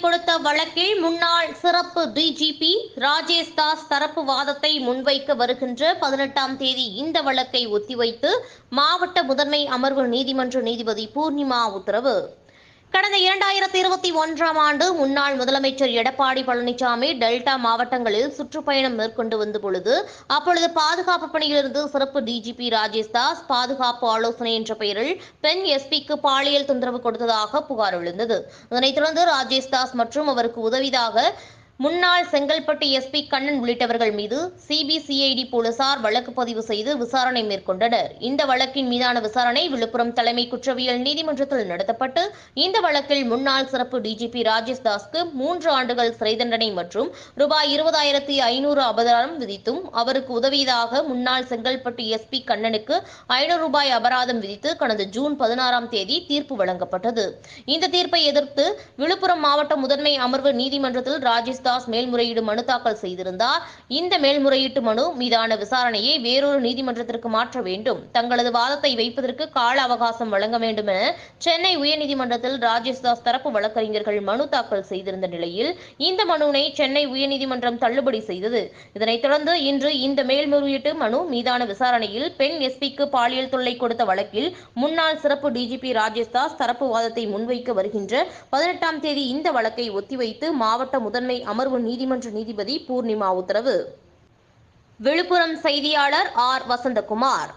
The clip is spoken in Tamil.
கொடுத்த வழக்கில் முன்னாள் சிறப்பு டிஜிபி ராஜேஷ் தாஸ் தரப்பு வாதத்தை முன்வைக்க வருகின்ற பதினெட்டாம் தேதி இந்த வழக்கை ஒத்திவைத்து மாவட்ட முதன்மை அமர்வு நீதிமன்ற நீதிபதி பூர்ணிமா உத்தரவு. கடந்த இரண்டாயிரத்தி இருபத்தி ஒன்றாம் ஆண்டு முன்னாள் முதலமைச்சர் எடப்பாடி பழனிசாமி டெல்டா மாவட்டங்களில் சுற்றுப்பயணம் மேற்கொண்டு வந்த பொழுது அப்பொழுது பாதுகாப்பு பணியிலிருந்து சிறப்பு டிஜிபி ராஜேஷ் தாஸ் பாதுகாப்பு ஆலோசனை என்ற பெயரில் பெண் எஸ்பிக்கு பாலியல் தொந்தரவு கொடுத்ததாக புகார் எழுந்தது. இதனைத் தொடர்ந்து ராஜேஷ் தாஸ் மற்றும் அவருக்கு உதவிதாக முன்னாள் செங்கல்பட்டு எஸ்பி கண்ணன் உள்ளிட்டவர்கள் மீது சிபிசிஐடி போலீசார் வழக்கு பதிவு செய்து விசாரணை மேற்கொண்டனர். இந்த வழக்கின் மீதான விசாரணை விழுப்புரம் தலைமை குற்றவியல் நீதிமன்றத்தில் நடத்தப்பட்டு இந்த வழக்கில் முன்னாள் சிறப்பு டிஜிபி ராஜேஷ் தாஸ்க்கு மூன்று ஆண்டுகள் சிறை தண்டனை மற்றும் ரூபாய் இருபதாயிரத்தி ஐநூறு அபராதம் விதித்தும் அவருக்கு உதவியதாக முன்னாள் செங்கல்பட்டு எஸ்பி கண்ணனுக்கு ஐநூறு ரூபாய் அபராதம் விதித்து கடந்த ஜூன் பதினாறாம் தேதி தீர்ப்பு வழங்கப்பட்டது. இந்த தீர்ப்பை எதிர்த்து விழுப்புரம் மாவட்ட முதன்மை அமர்வு நீதிமன்றத்தில் ராஜேஷ் தாஸ் மேல்முறையீடு மனு தாக்கல் செய்திருந்தார். இந்த மேல்முறையீட்டு மனு மீதான விசாரணையை வேறொரு நீதிமன்றத்திற்கு மாற்ற வேண்டும். தங்களது வாதத்தை வைப்பதற்கு கால அவகாசம் வழங்க வேண்டும் என சென்னை உயர்நீதிமன்றத்தில் ராஜேஷ் தாஸ் தரப்பு வழக்கறிஞர்கள் மனு தாக்கல் செய்திருந்த நிலையில் இந்த மனுவினை சென்னை உயர்நீதிமன்றம் தள்ளுபடி செய்தது. இதனைத் தொடர்ந்து இன்று இந்த மேல்முறையீட்டு மனு மீதான விசாரணையில் பெண் எஸ்பிக்கு பாலியல் தொல்லை கொடுத்த வழக்கில் முன்னாள் சிறப்பு டிஜிபி ராஜேஷ் தாஸ் தரப்பு வாதத்தை முன்வைக்க வருகின்ற பதினெட்டாம் தேதி இந்த வழக்கை ஒத்திவைத்து மாவட்ட முதன்மை அமர் அமர்வு நீதிமன்ற நீதிபதி பூர்ணிமா உத்தரவு. விழுப்புரம் செய்தியாளர் ஆர் வசந்தகுமார்.